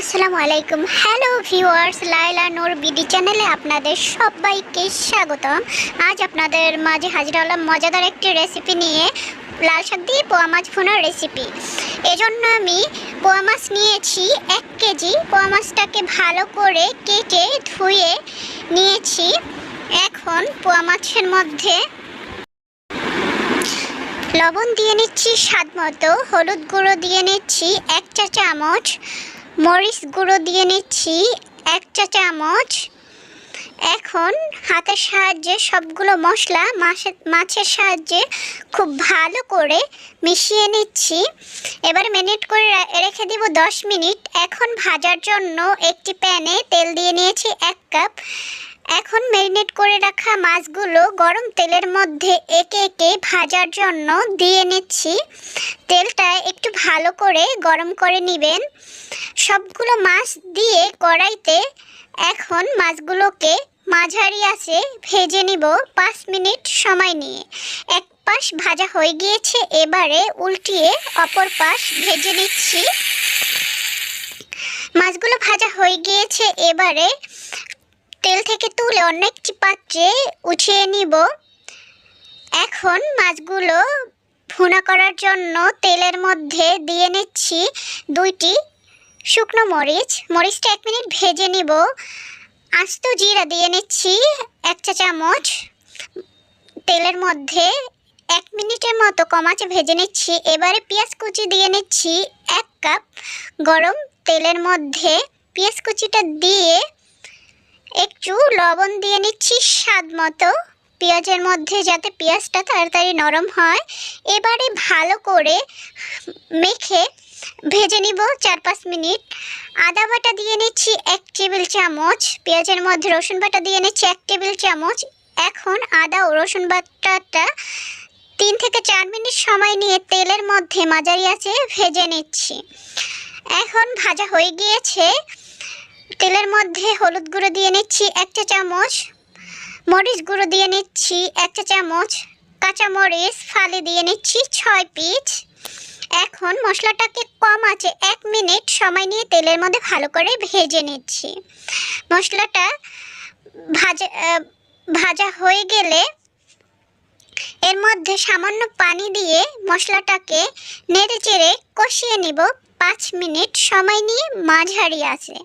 আসসালামু আলাইকুম। Hello viewers Laila Noor BD চ্যানেলে আপনাদের সবাইকে স্বাগতম। আজ আপনাদের মাঝে হাজির হলাম মজাদার একটি রেসিপি নিয়ে, লাল শাক দিয়ে পোয়া মাছ ভুনার রেসিপি এজন্য আমি পোয়া মাছ নিয়েছি এক কেজি। পোয়া মাছটাকে ভালো করে কেটে ধুয়ে নিয়েছি। এখন পোয়া মাছের মধ্যে লবণ দিয়ে নিচ্ছি, স্বাদ মতো। হলুদ গুঁড়ো দিয়ে নিচ্ছি, এক চা চামচ মরিচ গুঁড়ো দিয়ে নিচ্ছি এক চা চামচ। এখন হাতের সাহায্যে সবগুলো মশলা মাছের মাছের সাহায্যে খুব ভালো করে মিশিয়ে নিচ্ছি। এবার মিনিট করে রেখে দিব দশ মিনিট। এখন ভাজার জন্য একটি প্যানে তেল দিয়ে নিয়েছি এক কাপ। এখন ম্যারিনেট করে রাখা মাছগুলো গরম তেলের মধ্যে একে একে ভাজার জন্য দিয়ে নিচ্ছি। তেলটা একটু ভালো করে গরম করে নেবেন। সবগুলো মাছ দিয়ে কড়াইতে এখন মাছগুলোকে মাঝারি আছে, ভেজে নিব পাঁচ মিনিট সময় নিয়ে। এক পাশ ভাজা হয়ে গিয়েছে, এবারে উল্টিয়ে অপর পাশ ভেজে নিচ্ছি। মাছগুলো ভাজা হয়ে গিয়েছে, এবারে তেল থেকে তুলে অন্য একটি পাত্রে উঠিয়ে নিব। এখন মাছগুলো ভুনা করার জন্য তেলের মধ্যে দিয়ে নিচ্ছি দুইটি শুকনো মরিচ, মরিচটা এক মিনিট ভেজে নিব। আস্ত জিরা দিয়ে নিচ্ছি এক চা চামচ। তেলের মধ্যে এক মিনিটের মতো কমাচে ভেজে নিচ্ছি। এবারে পেঁয়াজ কুচি দিয়ে নিচ্ছি এক কাপ গরম তেলের মধ্যে। পেঁয়াজ কুচিটা দিয়ে একটু লবণ দিয়ে নিচ্ছি স্বাদ মতো। পেঁয়াজের মধ্যে যাতে পেঁয়াজটা তাড়াতাড়ি নরম হয়। এবারে ভালো করে মেখে ভেজে নিব চার পাঁচ মিনিট। আদা বাটা দিয়ে নিচ্ছি এক টেবিল চামচ, পেঁয়াজের মধ্যে রসুন বাটা দিয়ে নিচ্ছি এক টেবিল চামচ। এখন আদা ও রসুন বাটাটা তিন থেকে চার মিনিট সময় নিয়ে তেলের মধ্যে মাঝারি আছে ভেজে নিচ্ছি। এখন ভাজা হয়ে গিয়েছে। তেলের মধ্যে হলুদ গুঁড়ো দিয়ে নিচ্ছি এক চা চামচ, মরিচ গুঁড়ো দিয়ে নিচ্ছি এক চা চামচ, কাঁচামরিচ, ফালি দিয়ে নিচ্ছি ছয় পিস এখন মশলাটাকে কম আছে, এক মিনিট সময় নিয়ে তেলের মধ্যে ভালো করে ভেজে নিচ্ছি। মশলাটা ভাজা ভাজা হয়ে গেলে এর মধ্যে সামান্য পানি দিয়ে মশলাটাকে নেড়ে চেড়ে কষিয়ে নিব। পাঁচ মিনিট সময় নিয়ে মাঝারি আছে।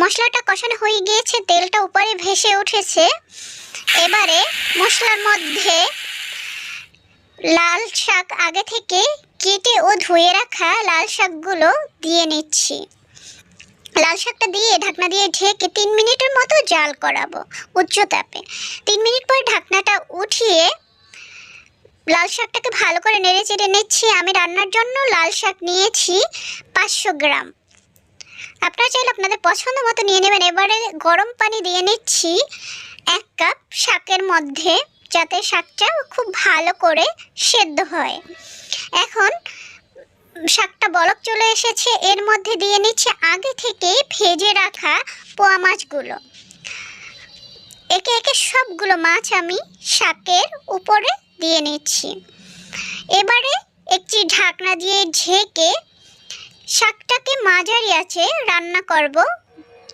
মশলাটা কষানো হয়ে গিয়েছে, তেলটা উপরে ভেসে উঠেছে। এবারে মশলার মধ্যে লাল শাক আগে থেকে কেটে ও ধুয়ে রাখা লাল শাকগুলো দিয়ে নিচ্ছি। লাল শাকটা দিয়ে ঢাকনা দিয়ে ঢেকে তিন মিনিটের মতো জাল করাবো উচ্চ তাপে। তিন মিনিট পর ঢাকনাটা উঠিয়ে লাল শাকটাকে ভালো করে নেড়ে চেড়ে নিচ্ছি। আমি রান্নার জন্য লাল শাক নিয়েছি পাঁচশো গ্রাম। আপনারা চাইলে আপনাদের পছন্দ মতো নিয়ে নেবেন। এবারে গরম পানি দিয়ে নিচ্ছি এক কাপ শাকের মধ্যে যাতে শাকটা খুব ভালো করে সেদ্ধ হয়। এখন শাকটা বলক চলে এসেছে, এর মধ্যে দিয়ে নিচ্ছে আগে থেকে ভেজে রাখা পোয়া মাছগুলো। একে একে সবগুলো মাছ আমি শাকের উপরে দিয়ে নিচ্ছি। এবারে একটি ঢাকনা দিয়ে ঢেকে শাকটাকে মাঝারি আছে রান্না করব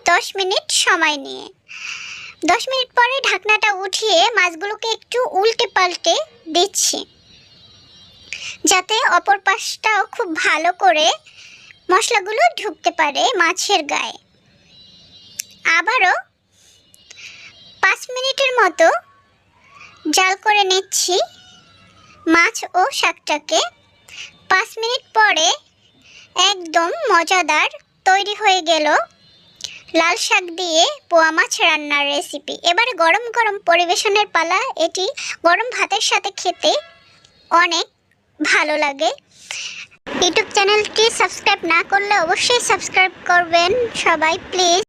দশ মিনিট সময় নিয়ে। দশ মিনিট পরে ঢাকনাটা উঠিয়ে মাছগুলোকে একটু উল্টে পাল্টে দিচ্ছি। যাতে অপর পাশটাও খুব ভালো করে মশলাগুলো ঢুকতে পারে মাছের গায়ে। আবারও পাঁচ মিনিটের মতো জাল করে নিচ্ছি মাছ ও শাকটাকে। পাঁচ মিনিট পরে একদম মজাদার তৈরি হয়ে গেল লাল শাক দিয়ে পোয়া মাছ রান্নার রেসিপি। এবারে গরম গরম পরিবেশনের পালা, এটি গরম ভাতের সাথে খেতে অনেক ভালো লাগে। ইউটিউব চ্যানেলটি সাবস্ক্রাইব না করলে অবশ্যই সাবস্ক্রাইব করবেন সবাই প্লিজ।